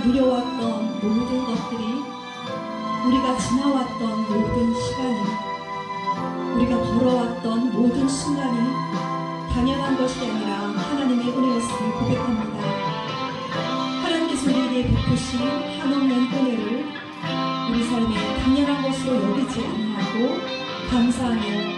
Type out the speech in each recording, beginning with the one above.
누려왔던 모든 것들이 우리가 지나왔던 모든 시간이 우리가 걸어왔던 모든 순간이 당연한 것이 아니라 하나님의 은혜였음을 고백합니다. 하나님께서 우리에게 베푸신 한없는 은혜를 우리 삶에 당연한 것으로 여기지 아니하고 감사하며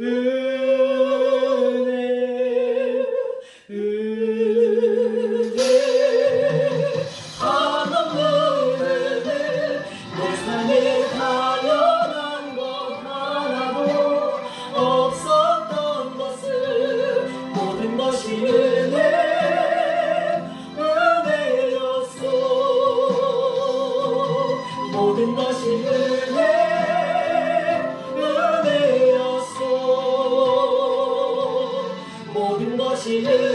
은혜 은혜 은혜 한없는 은혜 내 삶에 당연한 것 하나도 없었던 것을 모든 것이 은